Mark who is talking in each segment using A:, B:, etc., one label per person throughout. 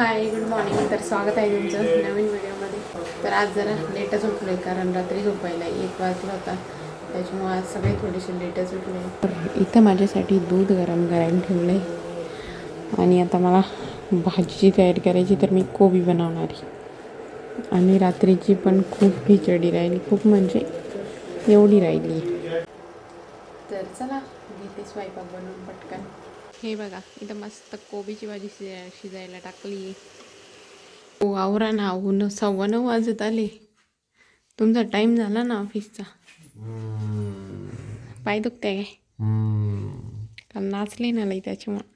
A: Hi good morning तर स्वागत आहे तुमचं नवीन व्हिडिओमध्ये तर आज जरा लेटच उठलो आहे कारण रात्री झोपायला एक वाजला होता. त्याच्यामुळे आज सगळे थोडेसे लेटच उठले तर इथं माझ्यासाठी दूध गरम करायला ठेवलं आहे आणि आता मला भाजीची तयारी करायची तर मी कोबी बनवणार आहे. आणि रात्रीची पण खूप खिचडी राहिली खूप म्हणजे एवढी राहिली. तर चला घेते स्वयंपाक बनवून पटकन. हे बघा इथं मस्त कोबीची भाजी शिजाय शिजायला टाकली. आवरा ना ऊन सव्वा नऊ वाजत आले. तुमचा टाईम झाला ना ऑफिसचा पाय दुखते काय? काल नाचले ना लई त्याच्यामुळं.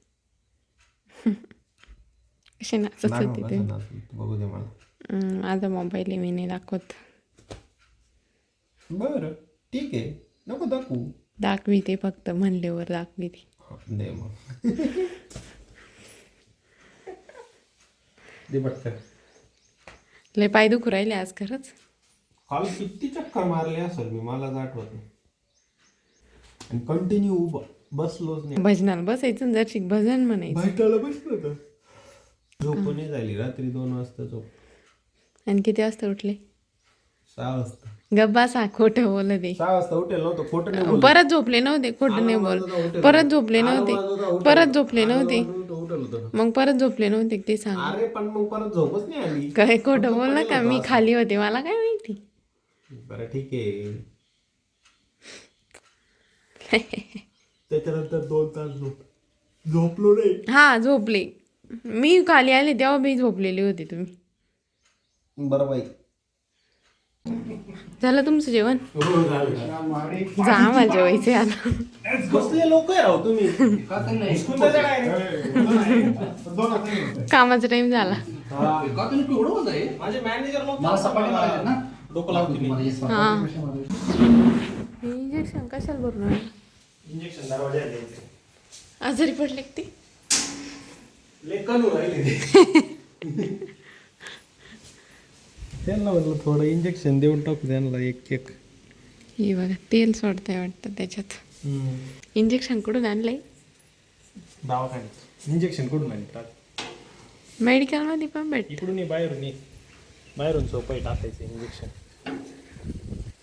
A: कसे नाचत होते ते. माझा मोबाईल आहे मी नाही दाखवत.
B: बरं ठीक आहे. नको दाखवू.
A: दाखवी ते फक्त म्हणल्यावर दाखवी ती.
B: हा, दे पटकन
A: लय पाय दुखू राहिले आज खरंच
B: काल किती चक्कर मारले असेल मी मलाच आठवत नाही आणि कंटिन्यू उभा बसलोच नाही
A: भजनाला बसायचं जर शिक भजन म्हणायचं
B: भेटायला बसलो होतं झोपणी झाली रात्री दोन वाजता झोप
A: आणि किती वाजता उठले
B: सहा वाजता.
A: गब्बा सा खोटं बोल दे.
B: सहा वाजता उठेल नव्हतं खोटं नाही बोलत.
A: परत झोपले नव्हते खोटं नाही बोल. परत झोपले नव्हते. परत झोपले नव्हते.
B: वाजता उठेल होतं.
A: मग परत झोपले नव्हते ते सांग.
B: अरे पण मग परत झोपच नाही आली.
A: काय खोटं बोल ना का मी खाली होते मला काय माहिती?
B: बरं ठीक आहे. त्याच्यानंतर दोन तास झोप झोपलो नाही.
A: हा झोपले. मी खाली आले तेव्हा मी झोपलेले होते तुम्ही.
B: बरं बाई.
A: झालं तुमचं जेवण? जा मला जेवायचे आता.
B: लोक?
A: कामाचा टाइम झाला. हा. इंजेक्शन कशाला भरून आजारी पडले का ते?
B: लेखन राहिले ते. त्यांना म्हटलं थोडं इंजेक्शन देऊन टाकू त्यांना एक एक
A: हे बघा तेल सोडतंय वाटतं त्याच्यात. इंजेक्शन कुठून आणलंय?
B: दवाखान्यात. इंजेक्शन कुठून आणतात
A: मेडिकलमध्ये पण भेट
B: इकडून ये बाहेरून ये. बाहेरून सोपं आहे टाकायचं इंजेक्शन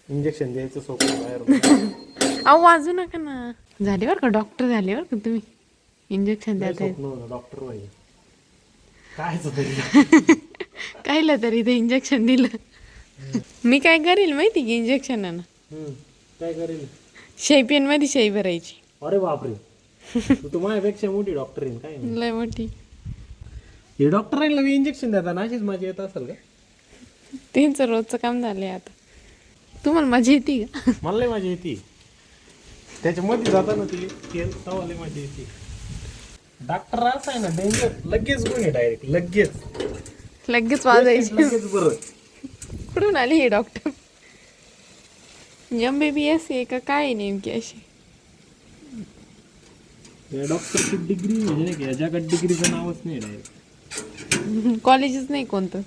B: इंजेक्शन द्यायचं सोपं आहे बाहेरून.
A: अहो वाजू नका ना. झाले बरं का डॉक्टर झाले बरं का तुम्ही? इंजेक्शन द्यायचं
B: स्वप्न होतं डॉक्टर व्हायचं. कायच तरी?
A: कायला तरी ते इंजेक्शन दिलं. मी काय करेल माहिती की इंजेक्शन
B: काय करेल?
A: शेपियनमध्ये शेई भरायची.
B: अरे बापरे. तू माझ्यापेक्षा मोठी डॉक्टर आहे काय.
A: लय मोठी.
B: हे डॉक्टरांना मी इंजेक्शन देताना अशीच माझी येत असेल का?
A: त्यांचं रोजचं काम झालंय आता. तुम्हाला मजा येते का?
B: मला लय माझी येते. त्याच्यामध्ये जाताना ती तेल तवाले माझी येते. डॉक्टर असं आहे ना डेंजर लगेच गुण आहे डायरेक्ट लगेच.
A: लगेच वाजायची
B: लगेच बरं.
A: कुठून आली हे doctor M B B S आहे का? काय नेमकी अशी?
B: या डॉक्टरची डिग्री म्हणजे नाही का या जगात डिग्रीचं नावच नाही डायरेक्ट
A: कॉलेजच नाही कोणतं.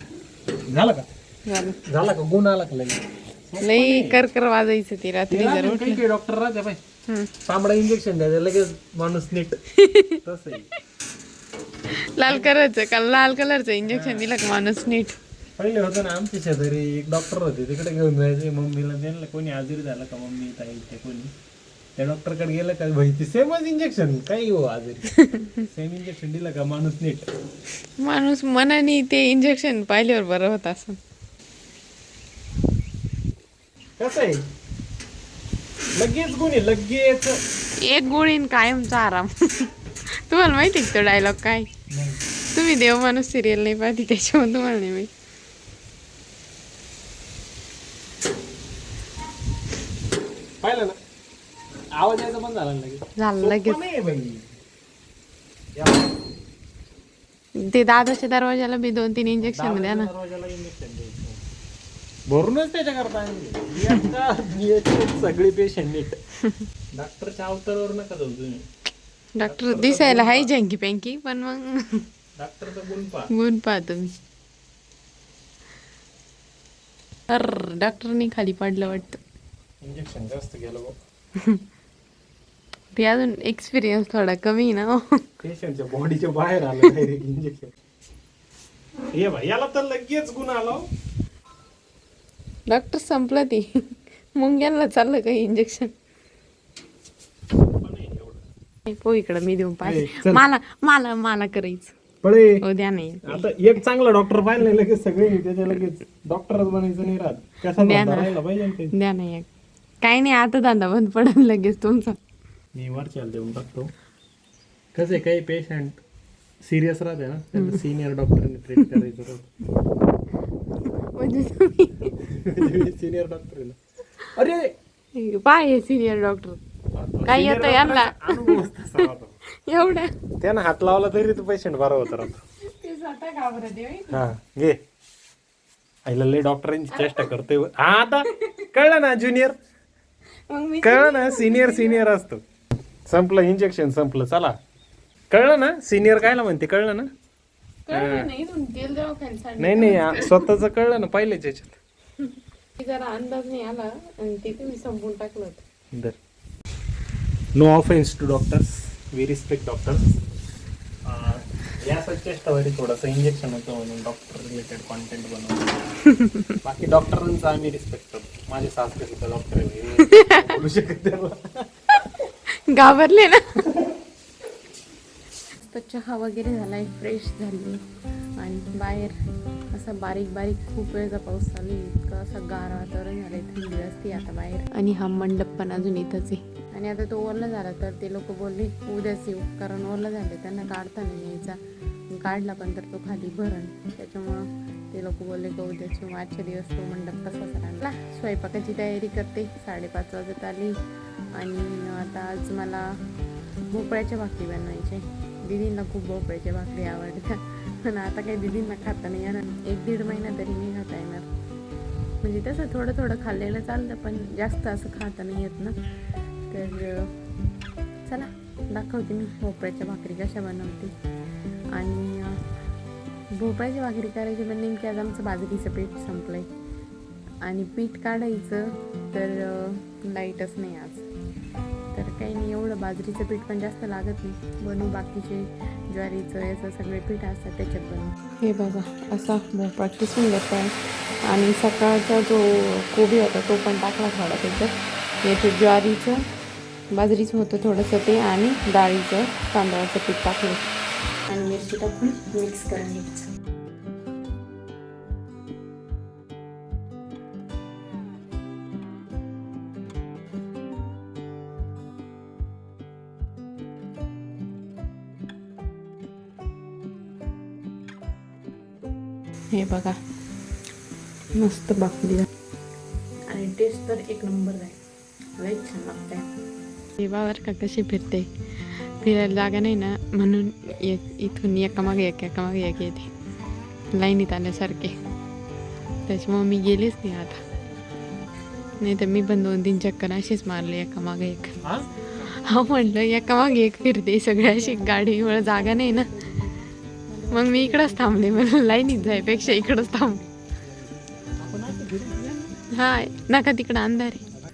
B: झालं का?
A: झालं.
B: झाला का? गुण आला का लगेच?
A: लई कर कर वाजायचं ते रात्री जर
B: काही डॉक्टर राहते
A: हम्म.
B: तांबडा इंजेक्शन द्यायचं लगेच माणूस नीट. तसं आहे.
A: लाल कलरचं का लाल कलरचं इंजेक्शन दिलं का माणूस नीट?
B: पहिले होतं ना आमच्या शेजारी एक डॉक्टर होते तिकडे घेऊन जायचे. मम्मीला त्यांना कोणी आजारी झालं का मम्मी ताई ते कोणी? त्या डॉक्टरकडे गेलं का माहिती सेमच इंजेक्शन काही हो आजारी सेम इंजेक्शन दिलं का माणूस नीट?
A: माणूस मनाने ते इंजेक्शन पाहिल्यावर बरं होत असं.
B: कसं आहे? लगेच गुण लगेच.
A: एक गोळीन कायमचा आराम. तुम्हाला माहिती तो डायलॉग काय? तुम्ही देव माणूस सिरियल नाही पाहती त्याच्यामुळे तुम्हाला नाही माहिती.
B: पाहिलं ना? आवाज यायचा पण झाला ना लगेच.
A: झालं लगेच.
B: सोपं नाही बाई. या.
A: ते दादाच्या दरवाजाला बी दोन तीन इंजेक्शन द्या ना.
B: दरवाजाला इंजेक्शन द्यायचं. भरूनच त्याच्या करता सगळे पेशंट नीट. डॉक्टरच्या अवतारावर नका जाऊ तुम्ही.
A: डॉक्टर दिसायला हाय जंकी पँकी पण मग
B: गुण पा
A: पहा तुम्ही तर डॉक्टरनी खाली पडलं वाटतं.
B: इंजेक्शन जास्त गेलं
A: ते अजून एक्सपिरियन्स थोडा कमी ना हो.
B: पेशंटच्या बॉडीच्या बाहेर आलं डायरेक्ट इंजेक्शन ये भाई याला तर लगेच गुण आला हो.
A: डॉक्टर संपलं ती. मुंग्यांना चाललं काही इंजेक्शन पो इकडं मी देऊन पाहिजे. मला मला मला करायचं.
B: पळे.
A: हो द्या नाही.
B: आता एक चांगला डॉक्टर पाहिलं नाही लगेच सगळे त्याच्या लगेच डॉक्टरच बनायचं नाही राहत. कसा
A: द्या
B: धंदा
A: ना.
B: राहिला पाहिजे ना काही.
A: द्या नाही काही नाही आता धंदा बंद पडेल लगेच तुमचा.
B: मी वरच्याला देऊन टाकतो. कसे काही पेशंट सिरियस राहते ना त्यांना सिनियर डॉक्टरने ट्रीट करायचं राहतं.
A: म्हणजे
B: सिनियर डॉक्टर अरे!
A: पाय सिनियर डॉक्टर काय येतं यांना. एवढ्या
B: त्यानं हात लावला तरी तो पेशंट बरा होता राहतो
A: ते स्वतः घाबरते होय.
B: हा घे. आईला लय डॉक्टरांची चेष्टा करतोय हा आता कळलं ना ज्युनियर
A: मग मी
B: कळलं ना सिनियर सिनियर असतो. संपलं इंजेक्शन संपलं चला. कळलं ना सिनियर कायला म्हणते कळलं ना?
A: कळलं नाही इथून तेल दवाखान्यात सांगितलं.
B: नाही नाही आ- स्वतःच कळलं ना पहिलेच याच्यात.
A: ते जरा अंदाज नाही आला आणि ते तुम्ही संपून टाकलं. होतं
B: दर. No offence to doctors we respect doctors या चेष्टावरी थोडंसं इंजेक्शन होतं म्हणून डॉक्टर रिलेटेड कॉन्टेंट बनवतो बाकी डॉक्टरांचा आम्ही रिस्पेक्ट करतो. माझे सासरे सुद्धा डॉक्टर आहे बोलू शकत त्याला
A: घाबरले ना. तर चहा वगैरे झालाय फ्रेश झाली आणि बाहेर असं बारीक बारीक खूप वेळचा पाऊस चालू इतकं असं गार वातावरण झालंय थंडी असते आता बाहेर. आणि हा मंडप पण अजून इथंच आहे. आणि आता तो ओला झाला तर ते लोक बोलले उद्याच येऊ कारण ओरला झाले त्यांना काढता नाही यायचा काढला पण तर तो खाली भरण. त्याच्यामुळं ते लोक बोलले का उद्याच येऊ आजच्या दिवस तो मंडप तसाच राहिला स्वयंपाकाची तयारी करते. साडेपाच वाजत आली. आणि आता आज मला भोपळ्याच्या भाकरी बनवायचे. दिदींना खूप भोपळ्याच्या भाकरी आवडतात. पण आता काही दिदींना खाता नाही येणार. एक दीड महिना तरी नाही खाता येणार. म्हणजे तसं थोडं थोडं खाल्लेलं चालतं पण जास्त असं खाता नाही येत ना. तर चला दाखवते मी भोपळ्याच्या भाकरी कशा बनवते. आणि भोपळ्याची भाकरी करायची पण नेमकी आज आमचं बाजरीचं पीठ संपलं आहे आणि पीठ काढायचं तर लाईटच नाही आज. तर काही नाही एवढं बाजरीचं पीठ पण जास्त लागत नाही. बनवू बाकीचे ज्वारीचं याचं सगळे पीठ असतात त्याच्यात बनवू. हे बघा असा भोपळा किसून घेतो आहे आणि सकाळचा जो कोबी होता तो पण टाकला थोडा त्याच्यात याचे ज्वारीचं बाजरीचं होतं थोडंसं ते आणि डाळीचं तांदळाचं पीठ टाकलं. आणि मिरची टाकून मिक्स करून घ्यायचं. हे बघा मस्त झाली. आणि टेस्ट तर एक नंबर आहे. लई छान लागते देवावर का कशी फिरते? फिरायला जागा नाही ना म्हणून एक इथून एकामागे एक एकामागे एक येते. लाईनीत आल्यासारखे. त्याच्यामुळे मी गेलीच नाही आता. नाही तर मी पण दोन तीन चक्कर अशीच मारले एकामागे एक.
B: हा?
A: हा म्हटलं एकामागे एक फिरते सगळ्या अशी गाडीमुळे जागा नाही ना. मग मी इकडंच थांबले मला लाईनीत जायपेक्षा इकडंच थांब. हा नका तिकडं अंधार आहे.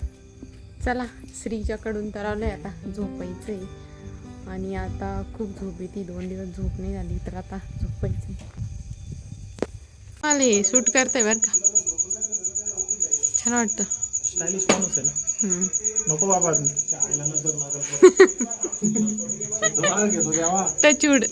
A: चला. श्रीच्याकडून तर आलोय आता झोपायचंय. आणि आता खूप झोप येते दोन दिवस झोप नाही झाली तर आता झोपायचंय. मला हे सूट करतंय बरं का? छान वाटतं.
B: स्टायलिश माणूस आहे ना. नको बाबा.
A: टचूड